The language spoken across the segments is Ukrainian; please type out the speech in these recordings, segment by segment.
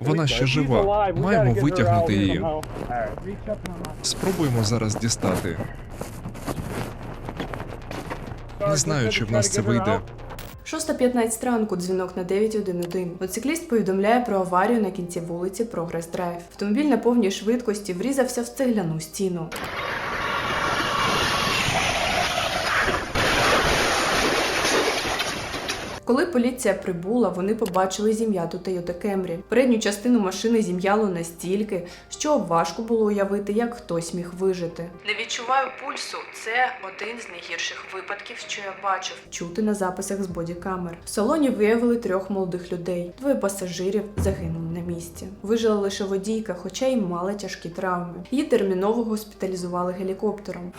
Вона ще жива. Маємо витягнути її. Спробуємо зараз дістати. Не знаю, чи в нас це вийде. 6.15 ранку дзвінок на 911. Моцикліст повідомляє про аварію на кінці вулиці Прогрес Драйв. Автомобіль на повній швидкості врізався в цегляну стіну. Коли поліція прибула, вони побачили зім'яту Toyota Camry. Передню частину машини зім'яло настільки, що важко було уявити, як хтось міг вижити. Не відчуваю пульсу. Це один з найгірших випадків, що я бачив. Чути на записах з бодікамер. В салоні виявили трьох молодих людей. Двоє пасажирів загинули на місці. Вижила лише водійка, хоча й мала тяжкі травми. Її терміново госпіталізували гелікоптером.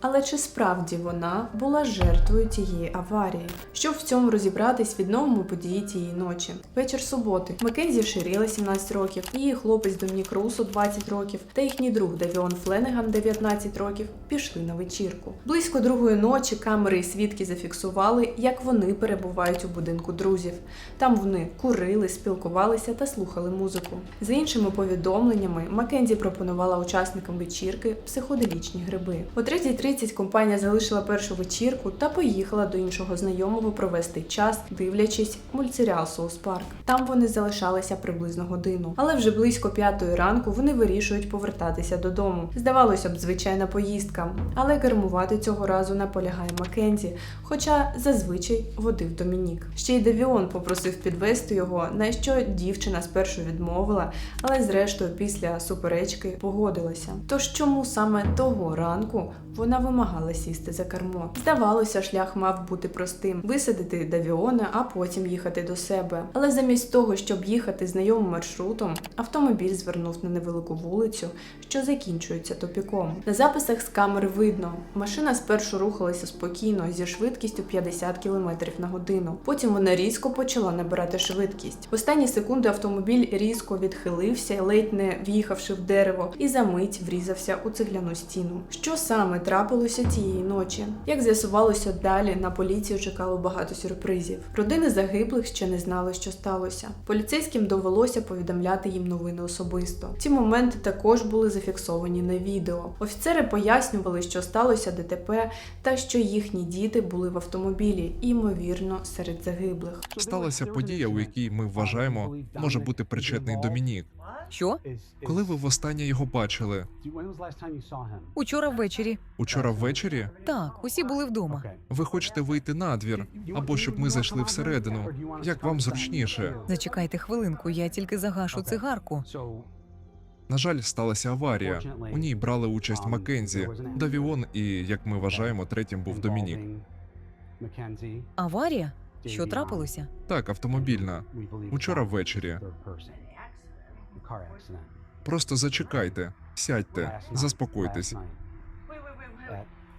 Але чи справді вона була жертвою тієї аварії? Щоб в цьому розібратись, відновимо події тієї ночі. Вечір суботи. Маккензі Ширіла 17 років, її хлопець Домінік Русо 20 років та їхній друг Девіон Фленеган 19 років пішли на вечірку. Близько другої ночі камери і свідки зафіксували, як вони перебувають у будинку друзів. Там вони курили, спілкувалися та слухали музику. За іншими повідомленнями, Маккензі пропонувала учасникам вечірки психоделічні гриби. О 3.30 компанія залишила першу вечірку та поїхала до іншого знайомого провести час, дивлячись мультсеріал Соус Парк. Там вони залишалися приблизно годину, але вже близько п'ятої ранку вони вирішують повертатися додому. Здавалося б, звичайна поїздка, але кермувати цього разу наполягає Маккензі, хоча зазвичай водив Домінік. Ще й Девіон попросив підвести його, на що дівчина спершу відмовила, але зрештою після суперечки погодилася. Тож чому саме того ранку вона вимагала сісти за кермо? Здавалося, шлях мав бути простим: висадити Давіона, а потім їхати до себе. Але замість того, щоб їхати знайомим маршрутом, автомобіль звернув на невелику вулицю, що закінчується тупіком. На записах з камер видно, машина спершу рухалася спокійно зі швидкістю 50 км на годину. Потім вона різко почала набирати швидкість. В останні секунди автомобіль різко відхилився, ледь не в'їхавши в дерево, і за мить врізався у цегляну стіну. Що саме трапилося тієї ночі? Як з'ясувалося далі, на поліцію чекало багато сюрпризів. Родини загиблих ще не знали, що сталося. Поліцейським довелося повідомляти їм новини особисто. Ці моменти також були зафіксовані на відео. Офіцери пояснювали, що сталося ДТП та що їхні діти були в автомобілі, ймовірно, серед загиблих. Сталася подія, у якій ми вважаємо, може бути причетний Домінік. Що? Коли ви востаннє його бачили? Учора ввечері. Учора ввечері? Так, усі були вдома. Ви хочете вийти на двір, або щоб ми зайшли всередину. Як вам зручніше? Зачекайте хвилинку, я тільки загашу цигарку. На жаль, сталася аварія. У ній брали участь Маккензі, Давіон і, як ми вважаємо, третім був Домінік. Аварія? Що трапилося? Так, автомобільна. Учора ввечері. Просто зачекайте, сядьте, заспокойтесь.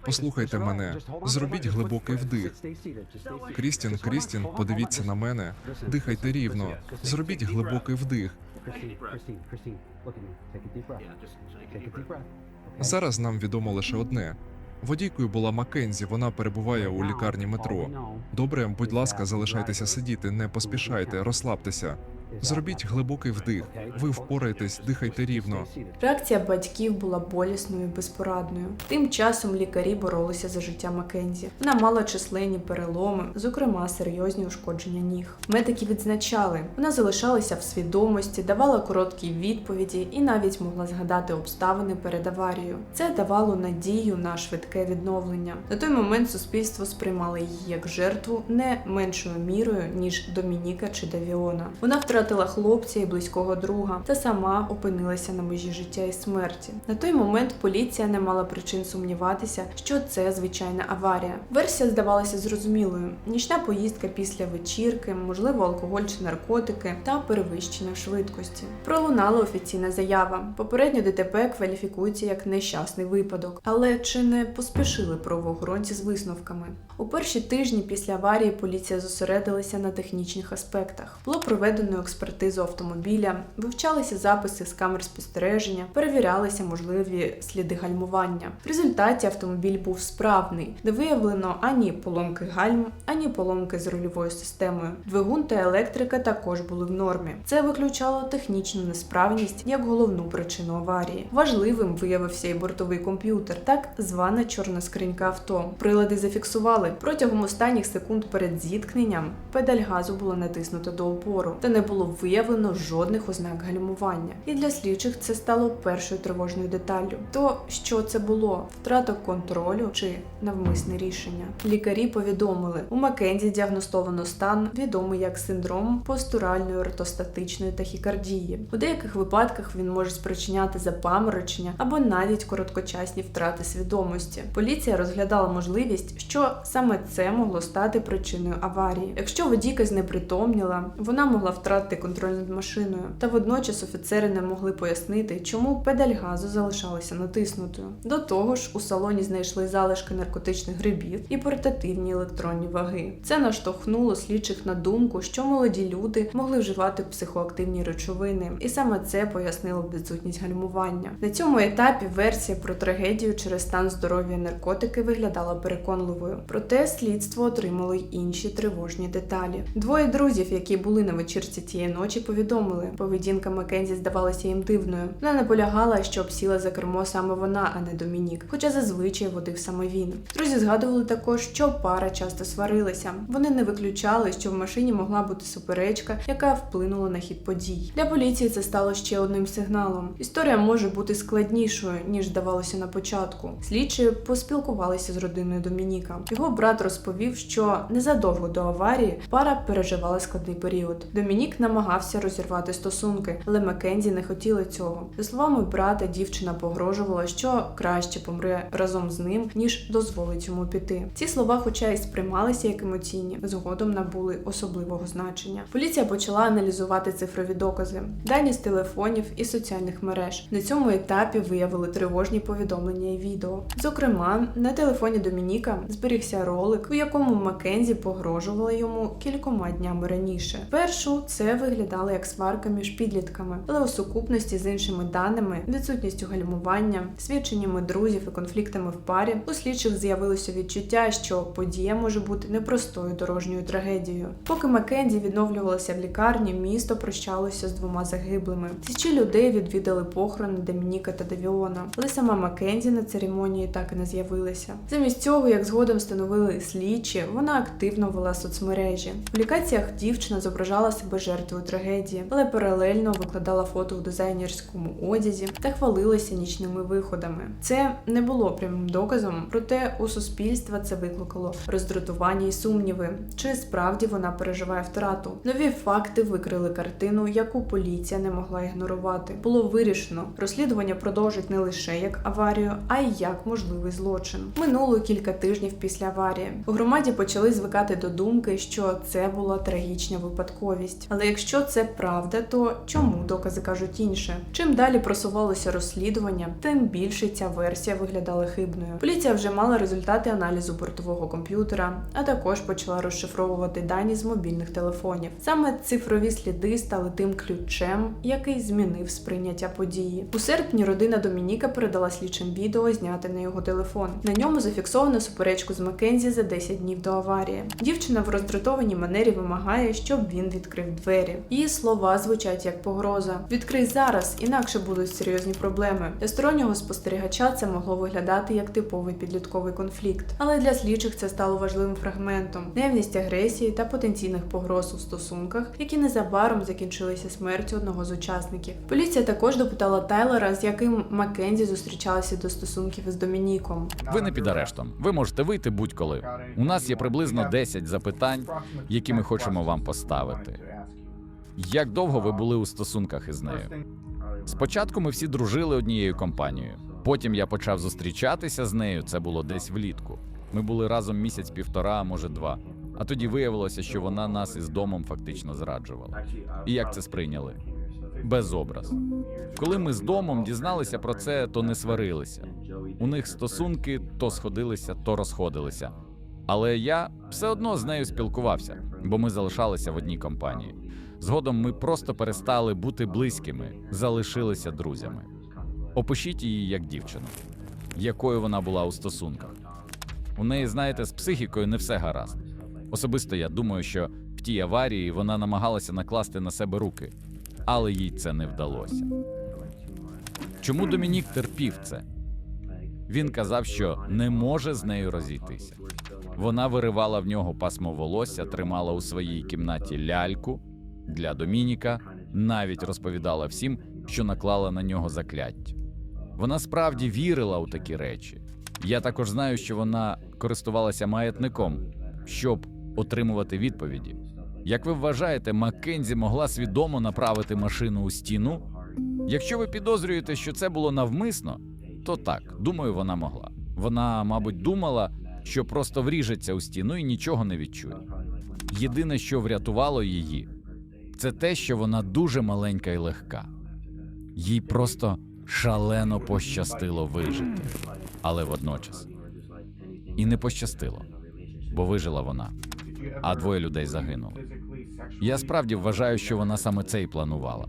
Послухайте мене. Зробіть глибокий вдих. Крістін, Крістін, подивіться на мене. Дихайте рівно. Зробіть глибокий вдих. Зараз нам відомо лише одне. Водійкою була Маккензі, вона перебуває у лікарні метро. Добре, будь ласка, залишайтеся сидіти, не поспішайте, розслабтеся. Зробіть глибокий вдих. Ви впораєтесь, дихайте рівно. Реакція батьків була болісною і безпорадною. Тим часом лікарі боролися за життя Маккензі. Вона мала численні переломи, зокрема серйозні ушкодження ніг. Медики відзначали, вона залишалася в свідомості, давала короткі відповіді і навіть могла згадати обставини перед аварією. Це давало надію на швидке відновлення. На той момент суспільство сприймало її як жертву не меншою мірою ніж Домініка чи Давіона. Вона втратила хлопця і близького друга та сама опинилася на межі життя і смерті. На той момент поліція не мала причин сумніватися, що це звичайна аварія. Версія здавалася зрозумілою: нічна поїздка після вечірки, можливо, алкоголь чи наркотики та перевищення швидкості. Пролунала офіційна заява. Попередньо ДТП кваліфікується як нещасний випадок. Але чи не поспішили правоохоронці з висновками? У перші тижні після аварії поліція зосередилася на технічних аспектах. Було проведено експертизу автомобіля, вивчалися записи з камер спостереження, перевірялися можливі сліди гальмування. В результаті автомобіль був справний, не виявлено ані поломки гальм, ані поломки з рульовою системою. Двигун та електрика також були в нормі. Це виключало технічну несправність як головну причину аварії. Важливим виявився і бортовий комп'ютер, так звана чорна скринька авто. Прилади зафіксували протягом останніх секунд перед зіткненням педаль газу було натиснуто до опору, та не було виявлено жодних ознак гальмування. І для слідчих це стало першою тривожною деталлю. То що це було? Втрата контролю чи навмисне рішення? Лікарі повідомили, у Маккензі діагностовано стан, відомий як синдром постуральної ортостатичної тахікардії. У деяких випадках він може спричиняти запаморочення або навіть короткочасні втрати свідомості. Поліція розглядала можливість, що саме це могло стати причиною аварії. Якщо водійка знепритомніла, вона могла втратити контроль над машиною. Та водночас офіцери не могли пояснити, чому педаль газу залишалася натиснутою. До того ж, у салоні знайшли залишки наркотичних грибів і портативні електронні ваги. Це наштовхнуло слідчих на думку, що молоді люди могли вживати психоактивні речовини, і саме це пояснило відсутність гальмування. На цьому етапі версія про трагедію через стан здоров'я наркотики виглядала переконливою. Проте слідство отримало й інші тривожні деталі. Двоє друзів, які були на вечірці тієї ночі, повідомили, поведінка Маккензі здавалася їм дивною. Вона наполягала, щоб сіла за кермо саме вона, а не Домінік, хоча зазвичай водив саме він. Друзі згадували також, що пара часто сварилася. Вони не виключали, що в машині могла бути суперечка, яка вплинула на хід подій. Для поліції це стало ще одним сигналом. Історія може бути складнішою ніж здавалося на початку. Слідчі поспілкувалися з родиною Домініка. Його брат розповів, що незадовго до аварії пара переживала складний період. Домінік намагався розірвати стосунки, але Маккензі не хотіли цього. За словами брата, дівчина погрожувала, що краще помре разом з ним, ніж дозволить йому піти. Ці слова, хоча й сприймалися як емоційні, згодом набули особливого значення. Поліція почала аналізувати цифрові докази, дані з телефонів і соціальних мереж. На цьому етапі виявили тривожні повідомлення і відео. Зокрема, на телефоні Домініка зберігся ролик, у якому Маккензі погрожувала йому кількома днями раніше. Першу це виглядало як сварка між підлітками, але у сукупності з іншими даними, відсутністю гальмування, свідченнями друзів і конфліктами в парі, у слідчих з'явилося відчуття, що подія може бути непростою дорожньою трагедією. Поки Маккензі відновлювалася в лікарні, місто прощалося з двома загиблими. Тисячі людей відвідали похорони Домініка та Девіона, але сама Маккензі на церемонії так і не з'явилася. Замість цього, як згодом встановили слідчі, вона активно вела соцмережі. В публікаціях дівчина зображала себе жертвою трагедії, але паралельно викладала фото у дизайнерському одязі та хвалилася нічними виходами. Це не було прямим доказом, проте у суспільства це викликало роздратування і сумніви, чи справді вона переживає втрату. Нові факти викрили картину, яку поліція не могла ігнорувати. Було вирішено, розслідування продовжить не лише як аварію, а й як можливий злочин. Минуло кілька тижнів після аварії. У громаді почали звикати до думки, що це була трагічна випадковість. Якщо це правда, то чому докази кажуть інше? Чим далі просувалося розслідування, тим більше ця версія виглядала хибною. Поліція вже мала результати аналізу бортового комп'ютера, а також почала розшифровувати дані з мобільних телефонів. Саме цифрові сліди стали тим ключем, який змінив сприйняття події. У серпні родина Домініка передала слідчим відео, зняте на його телефон. На ньому зафіксовано суперечку з Маккензі за 10 днів до аварії. Дівчина в роздратованій манері вимагає, щоб він відкрив двері. Її слова звучать як погроза: відкрий зараз, інакше будуть серйозні проблеми. Для стороннього спостерігача це могло виглядати як типовий підлітковий конфлікт. Але для слідчих це стало важливим фрагментом нервність агресії та потенційних погроз у стосунках, які незабаром закінчилися смертю одного з учасників. Поліція також допитала Тайлера, з яким Маккензі зустрічалася до стосунків із Домініком. Ви не під арештом. Ви можете вийти будь-коли. У нас є приблизно 10 запитань, які ми хочемо вам поставити. Як довго ви були у стосунках із нею? Спочатку ми всі дружили однією компанією. Потім я почав зустрічатися з нею. Це було десь влітку. Ми були разом місяць-півтора, а може два. А тоді виявилося, що вона нас із домом фактично зраджувала. І як це сприйняли? Без образ. Коли ми з домом дізналися про це, то не сварилися. У них стосунки то сходилися, то розходилися. Але я все одно з нею спілкувався, бо ми залишалися в одній компанії. Згодом ми просто перестали бути близькими, залишилися друзями. Опишіть її як дівчину, якою вона була у стосунках. У неї, знаєте, з психікою не все гаразд. Особисто я думаю, що в тій аварії вона намагалася накласти на себе руки, але їй це не вдалося. Чому Домінік терпів це? Він казав, що не може з нею розійтися. Вона виривала в нього пасмо волосся, тримала у своїй кімнаті ляльку для Домініка, навіть розповідала всім, що наклала на нього закляття. Вона справді вірила у такі речі. Я також знаю, що вона користувалася маятником, щоб отримувати відповіді. Як ви вважаєте, Маккензі могла свідомо направити машину у стіну? Якщо ви підозрюєте, що це було навмисно, то так, думаю, вона могла. Вона, мабуть, думала, що просто вріжеться у стіну і нічого не відчує. Єдине, що врятувало її, це те, що вона дуже маленька і легка. Їй просто шалено пощастило вижити, але водночас. І не пощастило, бо вижила вона, а двоє людей загинули. Я справді вважаю, що вона саме це і планувала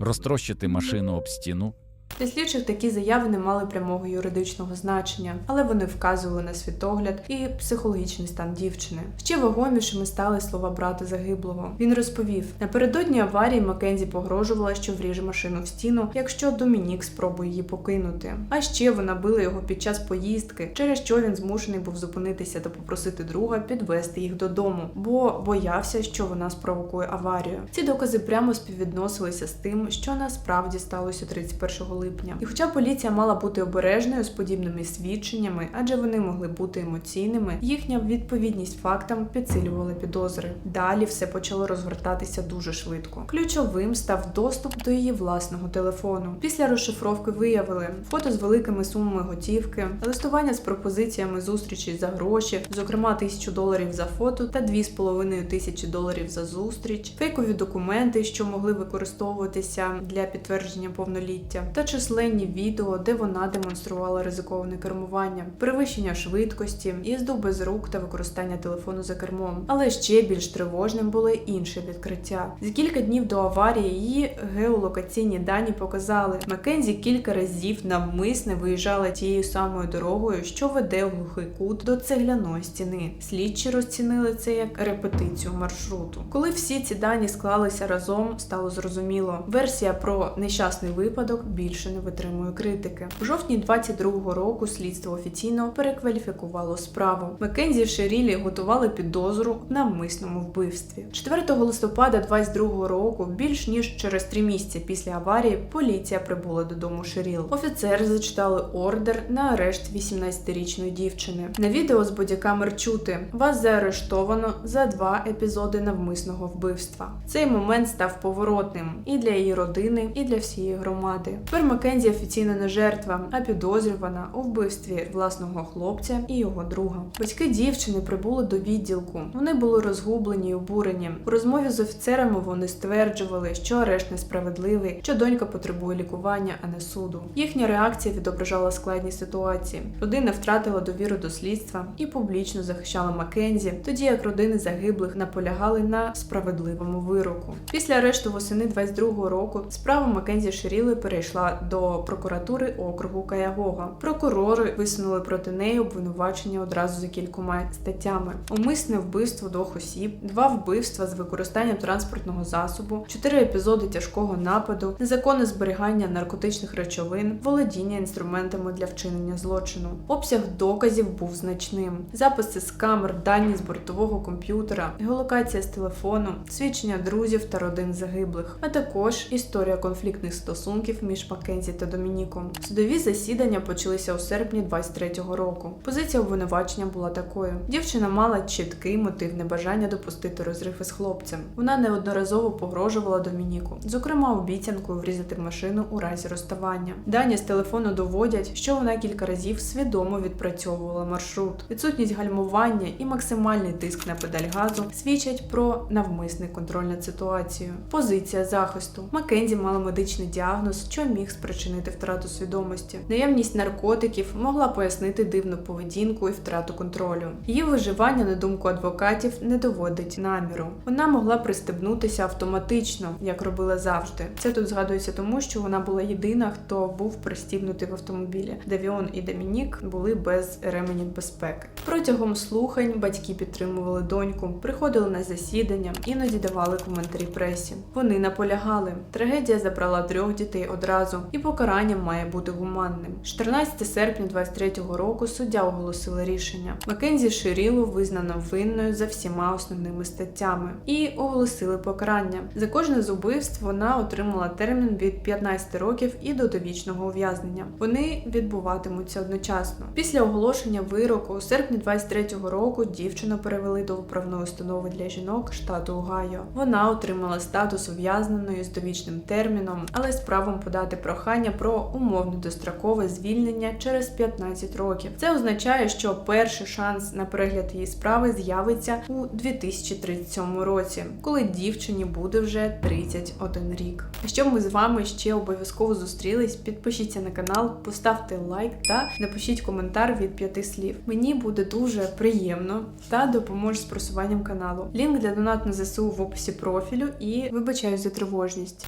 розтрощити машину об стіну Для слідчих такі заяви не мали прямого юридичного значення, але вони вказували на світогляд і психологічний стан дівчини. Ще вагомішими стали слова брата загиблого. Він розповів: напередодні аварії Маккензі погрожувала, що вріже машину в стіну, якщо Домінік спробує її покинути. А ще вона била його під час поїздки, через що він змушений був зупинитися та попросити друга підвести їх додому, бо боявся, що вона спровокує аварію. Ці докази прямо співвідносилися з тим, що насправді сталося 31 липня. І хоча поліція мала бути обережною з подібними свідченнями, адже вони могли бути емоційними, їхня відповідність фактам підсилювала підозри. Далі все почало розгортатися дуже швидко. Ключовим став доступ до її власного телефону. Після розшифровки виявили фото з великими сумами готівки, листування з пропозиціями зустрічі за гроші, зокрема тисячу доларів за фото та 2,5 тисячі доларів за зустріч, фейкові документи, що могли використовуватися для підтвердження повноліття, та численні відео, де вона демонструвала ризиковане кермування, перевищення швидкості, їзду без рук та використання телефону за кермом. Але ще більш тривожним були інші відкриття. За кілька днів до аварії її геолокаційні дані показали, Маккензі кілька разів навмисне виїжджала тією самою дорогою, що веде в глухий кут до цегляної стіни. Слідчі розцінили це як репетицію маршруту. Коли всі ці дані склалися разом, стало зрозуміло, версія про нещасний випадок більше не витримує критики. У жовтні 22-го року слідство офіційно перекваліфікувало справу. Маккензі Шерілі готували підозру в навмисному вбивстві. 4 листопада 22-го року, більш ніж через три місяці після аварії, поліція прибула додому Шеріл. Офіцери зачитали ордер на арешт 18-річної дівчини. На відео з бодікамер чути вас заарештовано за два епізоди навмисного вбивства. Цей момент став поворотним і для її родини, і для всієї громади. Тепер Маккензі офіційно не жертва, а підозрювана у вбивстві власного хлопця і його друга. Батьки дівчини прибули до відділку. Вони були розгублені й обурені. У розмові з офіцерами вони стверджували, що арешт несправедливий, що донька потребує лікування, а не суду. Їхня реакція відображала складність ситуації. Родина втратила довіру до слідства і публічно захищала Маккензі, тоді як родини загиблих наполягали на справедливому вироку. Після арешту восени 22-го року справа Маккензі Шеріли перейшла до прокуратури округу Каягога. Прокурори висунули проти неї обвинувачення одразу за кількома статтями: умисне вбивство двох осіб, два вбивства з використанням транспортного засобу, чотири епізоди тяжкого нападу, незаконне зберігання наркотичних речовин, володіння інструментами для вчинення злочину. Обсяг доказів був значним. Записи з камер, дані з бортового комп'ютера, геолокація з телефону, свідчення друзів та родин загиблих, а також історія конфліктних стосунків між Маккензі та Домініком. Судові засідання почалися у серпні 23-го року. Позиція обвинувачення була такою: дівчина мала чіткий мотив небажання допустити розрив із хлопцем. Вона неодноразово погрожувала Домініку, зокрема обіцянкою врізати в машину у разі розставання. Дані з телефону доводять, що вона кілька разів свідомо відпрацьовувала маршрут. Відсутність гальмування і максимальний тиск на педаль газу свідчать про навмисний контроль над ситуацією. Позиція захисту Маккензі мала медичний діагноз, що міг міг спричинити втрату свідомості. Наявність наркотиків могла пояснити дивну поведінку і втрату контролю. Її виживання, на думку адвокатів, не доводить наміру. Вона могла пристебнутися автоматично, як робила завжди. Це тут згадується тому, що вона була єдина, хто був пристібнутий в автомобілі. Девіон і Домінік були без ременів безпеки. Протягом слухань батьки підтримували доньку, приходили на засідання, іноді давали коментарі пресі. Вони наполягали. Трагедія забрала трьох дітей одразу, і покарання має бути гуманним. 14 серпня 23-го року суддя оголосила рішення. Маккензі Ширілу визнано винною за всіма основними статтями і оголосили покарання. За кожне з убивств вона отримала термін від 15 років і до довічного ув'язнення. Вони відбуватимуться одночасно. Після оголошення вироку у серпні 23-го року дівчину перевели до управної установи для жінок штату Огайо. Вона отримала статус ув'язненої з довічним терміном, але з правом подати прохання про умовне дострокове звільнення через 15 років. Це означає, що перший шанс на перегляд її справи з'явиться у 2037 році, коли дівчині буде вже 31 рік. А щоб ми з вами ще обов'язково зустрілись, підпишіться на канал, поставте лайк та напишіть коментар від п'яти слів. Мені буде дуже приємно та допоможе з просуванням каналу. Лінк для донату на ЗСУ в описі профілю і вибачаю за тривожність.